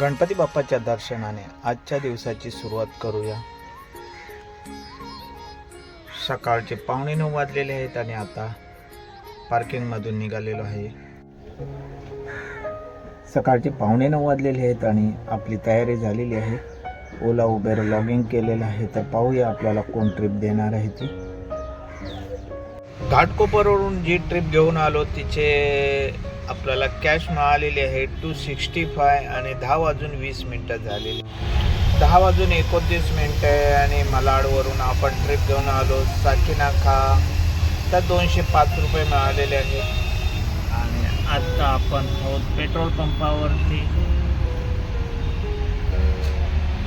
गणपती बाप्पाच्या दर्शनाने आजच्या दिवसाची सुरुवात करूया. सकाळचे पावणे नऊ वाजलेले आहेत आणि आता पार्किंगमधून निघालेलो आहे. सकाळचे पावणे नऊ वाजलेले आहेत आणि आपली तयारी झालेली आहे. ओला उबेर लॉगिंग केलेलं आहे. तर पाहूया आपल्याला कोण ट्रिप देणार आहे ती. घाटकोपरवरून जी ट्रिप घेऊन आलो तिचे आपल्याला कॅश मिळालेली आहे टू सिक्स्टी फाय आणि दहा वाजून वीस मिनटं झालेली. दहा वाजून एकोणतीस मिनटं आहे आणि मलाडवरून आपण ट्रिप घेऊन आलो. साकिनाखा तर दोनशे पाच रुपये मिळालेले आहेत. आणि आत्ता आपण आहोत पेट्रोल पंपावरती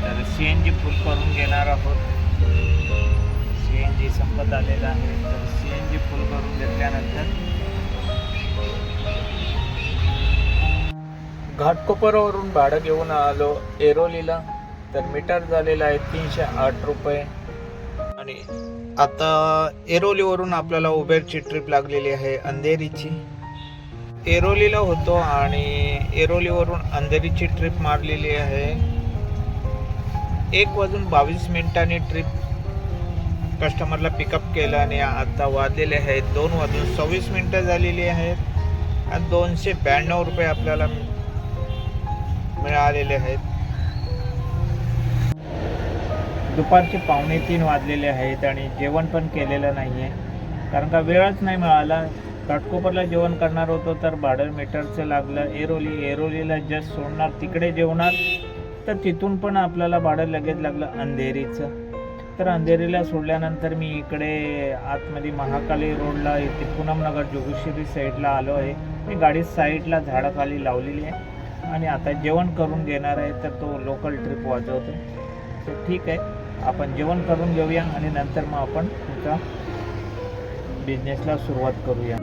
तर सी एन जी फुल करून घेणार आहोत. सी एन जी संपत आलेला आहे. तर सी एन जी फुल करून घेतल्यानंतर घाटकोपरवरून भाडं घेऊन आलो. एरोलीला. तर मीटर झालेलं आहे तीनशे आठ रुपये. आणि आता एरोलीवरून आपल्याला उबेरची ट्रिप लागलेली आहे अंधेरीची. एरोलीला होतो आणि एरोलीवरून अंधेरीची ट्रिप मारलेली आहे. एक वाजून बावीस मिनिटांनी ट्रिप कस्टमरला पिकअप केलं आणि आता वाजलेले आहेत दोन वाजून सव्वीस मिनटं झालेली आहेत. आणि दोनशे ब्याण्णव रुपये आपल्याला मिळालेले आहेत. दुपारचे पावणे तीन वाजलेले आहेत आणि जेवण पण केलेलं नाही आहे कारण का वेळच नाही मिळाला. घाटकोपरला जेवण करणार होतो तर भाडं मीटरचं लागलं. एरोली एरोलीला जस्ट सोडणार तिकडे जेवणार. तर तिथून पण आपल्याला भाडं लगेच लागलं अंधेरीचं. तर अंधेरीला सोडल्यानंतर मी इकडे आतमध्ये महाकाली रोडला इथे पूनमनगर जोगेश्वरी साईडला आलो आहे मी गाडी साईडला झाडाखाली लावलेली आहे. आणि आता जेवण करून घेणार आहे तर तो लोकल ट्रिप वाजवतो तर ठीक आहे. आपण जेवण करून घेऊया आणि नंतर मग आपण तुमचा बिझनेसला सुरुवात करूया.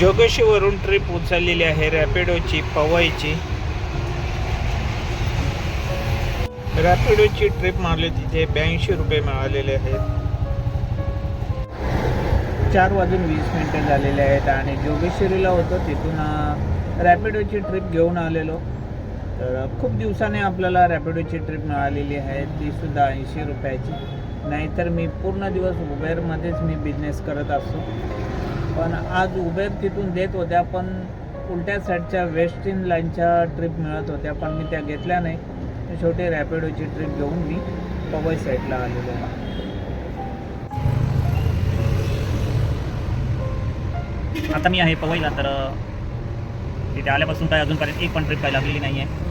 जोगेशीवरून ट्रिप उचललेली आहे रॅपिडोची पवईची. रॅपिडोची ट्रिप मारली तिथे ब्याऐंशी रुपये मिळालेले आहेत. चार वाजून वीस मिनटं झालेले आहेत आणि जोगेश्वरीला होतो तिथून रॅपिडोची ट्रिप घेऊन आलेलो. तर खूप दिवसाने आपल्याला रॅपिडोची ट्रिप मिळालेली आहे. तीसुद्धा ऐंशी रुपयाची. नाहीतर मी पूर्ण दिवस उबेरमध्येच मी बिझनेस करत असतो. पण आज उबेर तिथून देत होत्या पण उलट्या साईडच्या वेस्ट इन लाईनच्या ट्रिप मिळत होत्या पण मी त्या घेतल्या नाही. छोटी शेवटी रॅपिडोची ट्रिप घेऊन मी पवई साईडला आलेलो आहे. आता मी आहे पवईला तर तिथे आल्यापासून काय अजूनपर्यंत एक पण ट्रिप काय लागलेली नाही आहे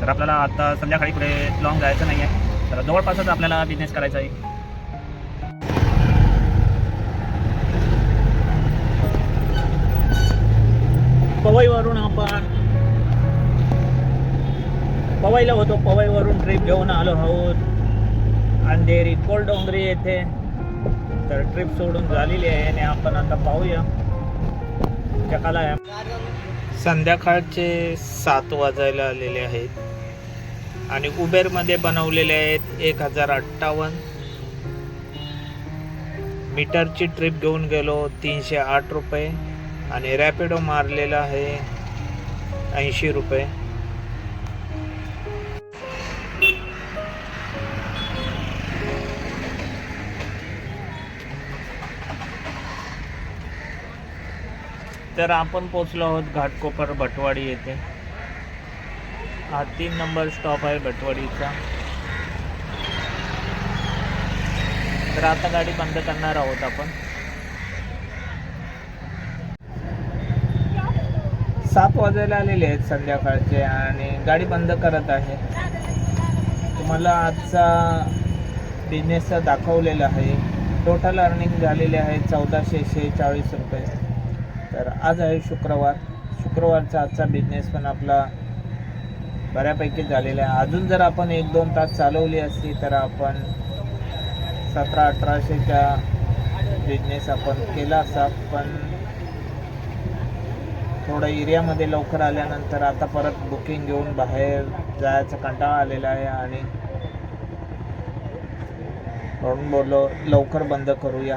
तर आपल्याला आता संध्याकाळी पुढे लॉंग जायचं नाही आहे तर जवळपासच आपल्याला बिझनेस करायचा आहे. पवईवरून आपण पवईला होतो पवईवरून ट्रिप घेऊन आलो आहोत. अंधेरी कोलडोंगरी येथे. तर ट्रिप सोडून झालेली आहे आणि आपण आता पाहूया. जगाला संध्याकाळचे सात वाजायला आलेले आहेत. आणि उबेरमध्ये बनवलेले आहेत एक हजार अठ्ठावन्न. मीटरची ट्रिप घेऊन गेलो तीनशे आठ रुपये. आणि रॅपिडो मारलेला आहे ऐंशी रुपये. तर आपण पोचलो आहोत घाटकोपर भटवाडी येथे. हा तीन नंबर स्टॉप आहे भटवाडीचा तर आता गाडी बंद करणार आहोत आपण. सात वाजायला आलेले आहेत संध्याकाळचे आणि गाडी बंद करत आहे. तुम्हाला आजचा बिझनेसचा दाखवलेला आहे. टोटल अर्निंग झालेले आहे चौदाशे शेहेचाळीस रुपये. तर आज आहे शुक्रवार. शुक्रवारचा आजचा बिझनेस पण आपला बऱ्यापैकी झालेला आहे. अजून जर आपण एक दोन तास चालवली असती तर आपण सतरा अठराशेचा बिझनेस आपण केला असा पण थोडं एरियामध्ये लवकर आल्यानंतर आता परत बुकिंग घेऊन बाहेर जायचा कंटाळा आलेला आहे आणि म्हणून बोललो लवकर बंद करूया.